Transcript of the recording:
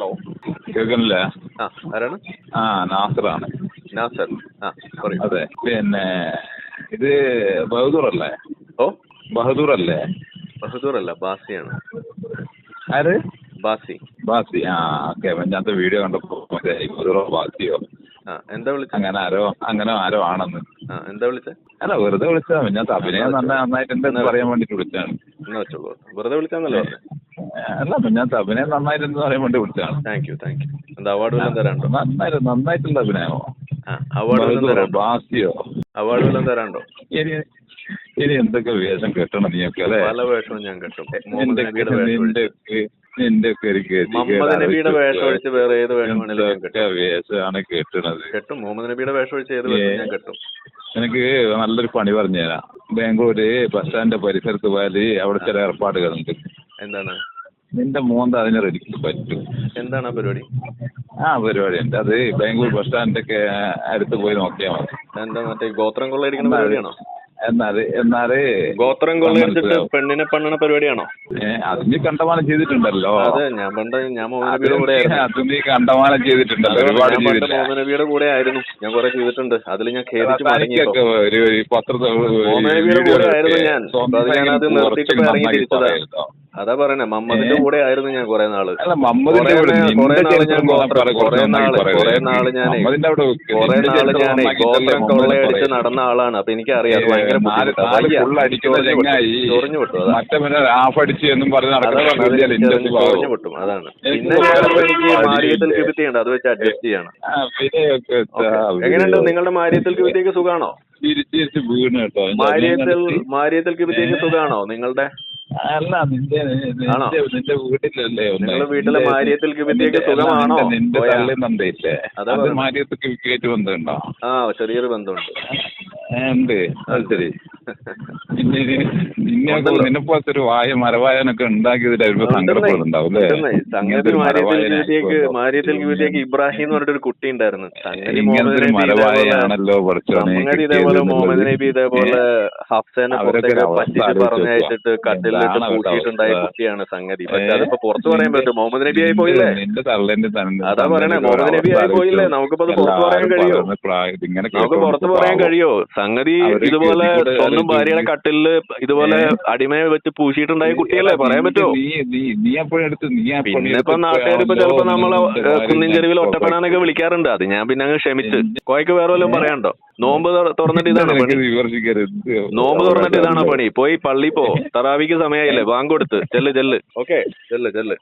Hello. കേൾക്കുന്നില്ലേ? ആ ആരാണ്? ആ നാസറാണ്. നാസർ. ആ സോറി അതെ. പിന്നെ ഇത് ബഹദൂർ അല്ലേ ഓ? ബഹദൂർ അല്ലേ ബഹദൂർ അല്ല ബാസിയാണ്. ആര്? ബാസി. ബാസി. ആ ഓക്കെ. ഞാനത്തെ വീഡിയോ കണ്ടപ്പോ മറ്റേ ബഹദൂറോ ബാസിയോ? ആ എന്താ വിളിച്ചത് അങ്ങനെ ആരോ അങ്ങനെ ആരോ ആണെന്ന്. ആ എന്താ വിളിച്ചത് അല്ല വെറുതെ വിളിച്ചാ ഞാൻ അഭിനയം നന്നായിട്ടുണ്ട് എന്ന് പറയാൻ വേണ്ടിട്ട് വിളിച്ചാണ് വെച്ചോളൂ. വെറുതെ വിളിച്ചാന്നല്ലോ പറഞ്ഞത് അല്ല ഞാൻ അഭിനയം നന്നായിട്ടുണ്ടെന്ന് പറയാൻ വേണ്ടി വിളിച്ചതാണ്. താങ്ക് യു താങ്ക് യു എന്താ അവാർഡ് വല്ലതും തരാണ്ടോ നന്നായിരുന്നു നന്നായിട്ടുള്ള അഭിനയമോ അവാർഡ് വല്ലതും ബഹദൂറോ തരാണ്ടോ ബാസിയോ. അവാർഡ് വല്ലതും തരാണ്ടോ ഇനി ഇനി എന്തൊക്കെ വേഷം കെട്ടണം നീയൊക്കെ അല്ലേ? പല വേഷവും ഞാൻ കെട്ടും. നബിയുടെ വേഷം ഒരു നബിയുടെ ഒഴിച്ച് വേറെ ഏത് വേഷം വേണേലും ഞാൻ എന്തൊക്കെ വേഷമാണ് കെട്ടണത്? കെട്ടും. മുഹമ്മദ് നബിയുടെ വേഷം ഒഴിച്ച് ഏത് വേഷം ഞാൻ കെട്ടും. എനിക്ക് നല്ലൊരു പണി പറഞ്ഞു തരാം ബാംഗ്ലൂര് ബസ് സ്റ്റാൻഡിന്റെ പരിസരത്ത് പോയാൽ അവിടെ ചില ഏർപ്പാടുകളുണ്ട്. എന്താണ്? നിന്റെ മോന്ത അതിന് റെഡിക്ക് പറ്റും. എന്താണ് ആ പരിപാടി? ആ പരിപാടി ഉണ്ട്. അത് ബാംഗ്ലൂർ ബസ് സ്റ്റാൻഡിന്റെ ഒക്കെ അടുത്ത് പോയി നോക്കിയാൽ മതി. എന്താ മറ്റേ ഗോത്രം കൊള്ളയടിക്കുന്ന പരിപാടിയാണോ? എന്നാൽ എന്നാൽ ഗോത്രം കൊള്ളയടിച്ചിട്ട്. പെണ്ണിനെ പണ്ണണ പരിപാടിയാണോ? അത് നീ കണ്ടമാനം ചെയ്തിട്ടുണ്ടല്ലോ. അതെ ഞാൻ പണ്ട് ഞാൻ അത് കൂടെ ആയിരുന്നു. അത് നീ കണ്ടമാനം ചെയ്തിട്ടുണ്ടല്ലോ ഒരുപാട് ഞാൻ പണ്ട് ചെയ്തിട്ടില്ല. മുഹമ്മദ് നബിയുടെ കൂടെ ആയിരുന്നു. ഞാൻ കുറെ ചെയ്തിട്ടുണ്ട്. അതിൽ ഞാൻ ഖേദിച്ച് മടങ്ങിയപ്പോ ഒരു പത്രത്തിൽ മുഹമ്മദ് കൂടെ ആയിരുന്നു ഞാൻ. അത് ഞാനത് നിർത്തിയിട്ട് ഇപ്പൊ ഇറങ്ങി അതാ പറയണേ മമ്മദിന്റെ കൂടെ ആയിരുന്നു ഞാൻ കുറെ നാൾ. കുറേ നാൾ ഞാൻ ഗോത്രം- കൊള്ളയടിച്ച് നടന്ന ആളാണ്. അപ്പൊ എനിക്കറിയാം അത് ഭയങ്കര ചൊറിഞ്ഞു വിട്ടു. ചൊറിഞ്ഞു വിട്ടു അതാണ്. പിന്നെ എനിക്ക് മാരിയത്തിൽ ഇല്ലേ? അത് വെച്ച് അഡ്ജസ്റ്റ് ചെയ്യണം. എങ്ങനെയുണ്ട്? നിങ്ങളുടെ മാരിയത്തിൽ കിബിത്തിക്ക് സുഖാണോ? മാര്യത്തിൽ മാര്യത്തിൽ കിബിത്തിക്ക് സുഖാണോ നിങ്ങളുടെ? അല്ല നിന്റെ? നിന്റെ വീട്ടിലല്ലേ? നിങ്ങളുടെ വീട്ടിലെ മാര്യത്തിൽ മാരിയത്തിൽ നിന്റെ- സുഖമാണോ? നിന്റെ-? തള്ളി നന്ദയില്ലേ അതാ അത് പറഞ്ഞെ. മാരിയത്ത് കേറ്റ് ബന്ധമുണ്ടോ ആ ചെറിയൊരു ബന്ധമുണ്ട് ഉണ്ട് അത് ശരി നിന്നെ പോലത്തെ ഒരു വായ മരവായനൊക്കെ ഉണ്ടാക്കിയതിൽ അവർക്ക് സങ്കടപ്പെടുന്നുണ്ടാവും മാരിയത്തിൽ ഇബ്രാഹിം എന്ന് പറഞ്ഞിട്ട് ഒരു കുട്ടി ഉണ്ടായിരുന്നു മരവായാണല്ലോ സംഗതി ഇതേപോലെ മുഹമ്മദ് നബി ഇതേപോലെ ഹഫ്സേനെ പുറത്തേക്ക് പറ്റിച്ച് പറഞ്ഞയച്ചിട്ട് കട്ടിലിട്ട് പൂട്ടിയിട്ടുണ്ടായ കുട്ടിയാണ് സംഗതി. പക്ഷെ അതിപ്പോ പുറത്ത് പറയാൻ പറ്റും? മുഹമ്മദ് നബി ആയി പോയില്ലേ? അതാ പറയണേ, മുഹമ്മദ് നബി ആയി പോയില്ലേ? നമുക്കിപ്പോ അത് പുറത്ത് പറയാൻ കഴിയോ? നമുക്ക് പുറത്ത് പറയാൻ കഴിയോ? സംഗതി ഇതുപോലെ സ്വന്തം അവർ ഭാര്യയുടെ കട്ടിലിൽ ഇതുപോലെ അടിമയെ വെച്ച് പൂശിയിട്ടുണ്ടായ കുട്ടിയല്ലേ? പറയാൻ പറ്റുമോ പിന്നെ ഇപ്പൊ നാട്ടുകാർ ഇപ്പൊ ചിലപ്പോ നമ്മളെ കുന്നിൻ ചെരുവിൽ ഒറ്റപ്പെടാനൊക്കെ വിളിക്കാറുണ്ട്. അത് ഞാൻ പിന്നെ അങ്ങ് ക്ഷമിച്ച്. കോയക്ക് വേറെ വല്ലതും പറയാനുണ്ടോ? നോമ്പ് തുറ- തുറന്നിട്ട് ഇതാണോ പണി? നോമ്പ് തുറന്നിട്ട് ഇതാണോ പണി? പോയി പള്ളി പോ. തറാവിക്ക് സമയമായില്ലേ ബാങ്ക് കൊടുത്ത് ചെല്ല് ചെല്ല്. ഓക്കെ. ചെല്ല് ചെല്ല്.